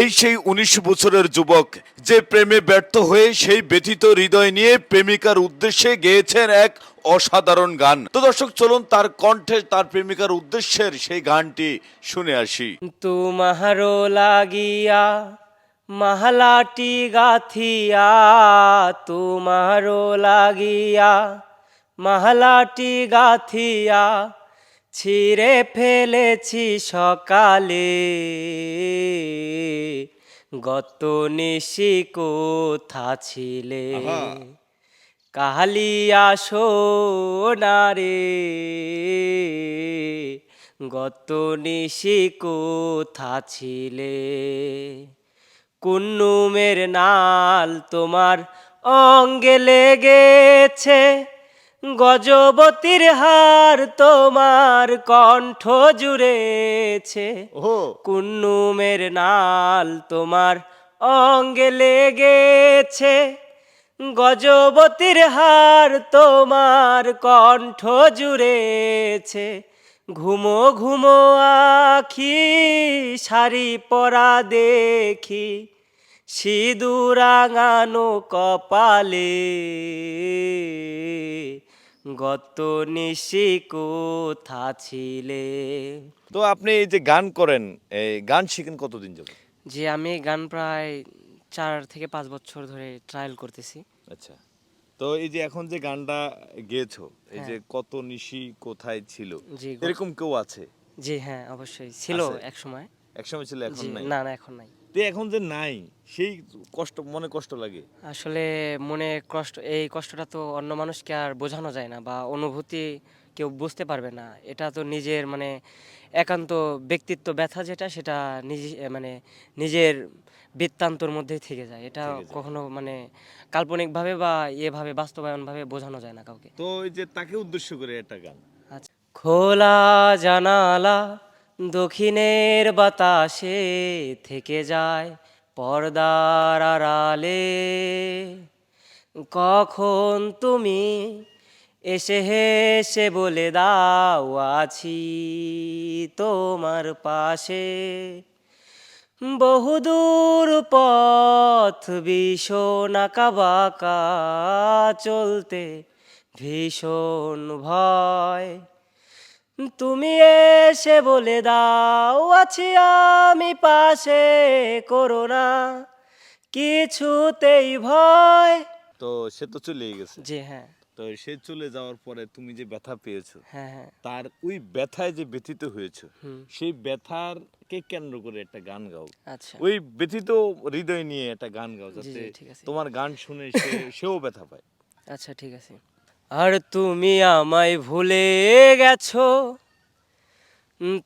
এই সেই উনিশ বছরের যুবক যে প্রেমে ব্যর্থ হয়ে সেই ব্যথিত হৃদয় নিয়ে প্রেমিকার উদ্দেশ্যে গেয়েছেন এক অসাধারণ গান। তো দর্শক, চলুন তার কণ্ঠে তার প্রেমিকার উদ্দেশ্যের সেই গানটি শুনে আসি। তুমারো লাগিয়া, মাহলাটি গাথিয়া তুমারো লাগিয়া, মাহলাটি গাথিয়া ছিঁড়ে ফেলেছি সকালে। গত নিশি কোথা ছিলে? কালিয়া সোনারে গত নিশি কোথা ছিলে? কুন্নুমের নাল তোমার অঙ্গে লেগেছে। গজবতীর হার তোমার কণ্ঠ জুড়েছে। ও কুন্নুমের নাল তোমার অঙ্গে লেগেছে। গজবতীর হার তোমার কণ্ঠ জুড়েছে। ঘুমো ঘুমো আখি শাড়ি পরা দেখি সিঁদুরাঙানো কপালে। গত নিশি কোথা ছিলে? তো আপনি এই যে গান করেন এই গান শিখেন কতদিন যাবে যে আমি গান প্রায় চার থেকে পাঁচ বছর ধরে ট্রায়াল করতেছি। আচ্ছা। তো এই যে এখন যে গানটা গেয়েছো এই যে কত নিশি কোথায় ছিল? এরকম কেউ আছে? জি হ্যাঁ অবশ্যই। ছিল এক সময় একসময় ছিল এখন নাই। না না এখন নাই। তো এখন যে নাই সেই কষ্ট মনে কষ্ট লাগে। আসলে মনে কষ্ট এই কষ্টটা তো অন্য মানুষকে আর বোঝানো যায় না বা অনুভূতি কেউ বুঝতে পারবে না। এটা তো নিজের মানে একান্ত ব্যক্তিত্ব ব্যথা যেটা সেটা নিজে মানে নিজের বৃত্তান্তর মধ্যেই থেকে যায়। এটা কখনো মানে কাল্পনিকভাবে বা এভাবে বাস্তবায়নভাবে বোঝানো যায় না কাউকে। তো এই যে তাকে উদ্দেশ্য করে একটা গান। আচ্ছা। খোলা জানালা দক্ষিণের বাতাসে থেকে যায় পর্দার আড়ালে। কখন তুমি এসে হেসে বলে দাও, আছি তোমার পাশে। বহুদূর পথ ভীষণ আঁকা চলতে ভীষণ ভয়। তুমি এসে বলে দাও আছি আমি পাশে করোনা। কিছুতেই ভয়। তো সে তো চলেই গেছে। জি হ্যাঁ। তো সে চলে যাওয়ার পরে তুমি যে ব্যথা পেয়েছ হ্যাঁ হ্যাঁ। তার ওই ব্যথায় যে ব্যথিত হয়েছে। সেই ব্যথার কে কেন্দ্র করে একটা গান গাও। আচ্ছা। ওই ব্যথিত হৃদয় নিয়ে একটা গান গাও যাতে। তোমার গান শুনে সেও ব্যথা পায়। আচ্ছা ঠিক আছে। আর তুমি আমায় ভুলে গেছো।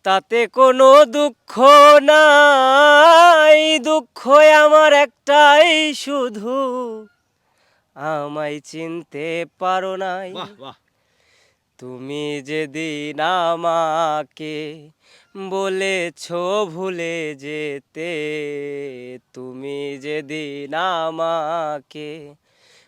তাতে কোনো দুঃখ নাই দুঃখ আমার একটাই শুধু। আমায় চিনতে পারো নাই। তুমি যেদিন আমাকে বলেছ ভুলে যেতে তুমি যেদিন আমাকে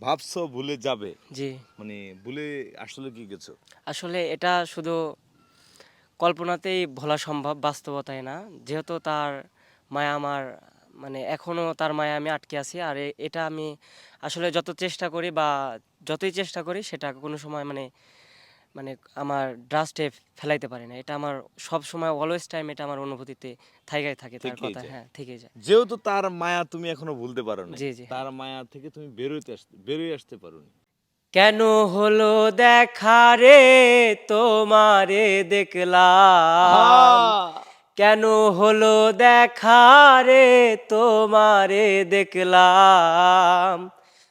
ভাবছ ভুলে যাবে? জি। মানে ভুলে আসলে কি গেছো? আসলে এটা শুধু কল্পনাতেই ভোলা সম্ভব বাস্তবতায় না। যেহেতু তার মায়া আমার মানে এখনও তার মায়া আমি আটকে আছি। আর এটা আমি আসলে যত চেষ্টা করি বা যতই চেষ্টা করি সেটা কোনো সময় মানে মানে আমার ড্রাস্টে ফেলাইতে পারি না। এটা আমার সব সময় অলওয়েজ টাইম এটা আমার অনুভূতিতে থাইগাই থাকে তার কথা হ্যাঁ থেকে যায়। যেহেতু তার মায়া তুমি এখনও ভুলতে পারো না জি, জি। তার মায়া থেকে তুমি বেরোতে আসতে বেরোয় আসতে পারো কেন হলো দেখা রে? তোমারে দেখলাম। কেন হলো দেখা রে? তোমারে দেখলাম।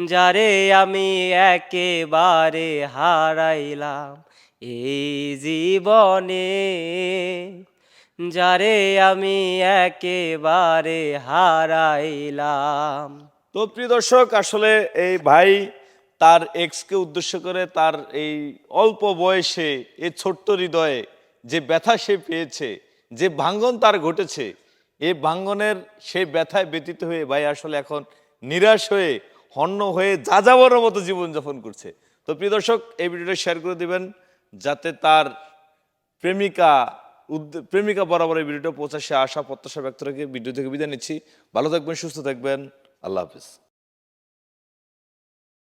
যারে আমি একেবারে হারাইলাম এই জীবনে, যারে আমি একেবারে হারাইলাম। তো প্রিয় দর্শক, আসলে এই ভাই তার এক্সকে উদ্দেশ্য করে তার এই অল্প বয়সে এই ছোট্ট হৃদয়ে যে ব্যথা সে পেয়েছে, যে ভাঙ্গন তার ঘটেছে এই ভাঙ্গনের সেই ব্যথায় ব্যতীত হয়ে ভাই আসলে এখন নিরাশ হয়ে হন্য হয়ে যা যাবার মতো জীবনযাপন করছে। তো প্রিয় দর্শক, এই ভিডিওটা শেয়ার করে দিবেন যাতে তার প্রেমিকা প্রেমিকা বরাবর এই ভিডিওটা পৌঁছাশে আশা, প্রত্যাশা ব্যক্ত রেখে ভিডিও থেকে বিদায় নিচ্ছি। ভালো থাকবেন, সুস্থ থাকবেন। আল্লাহ হাফিজ।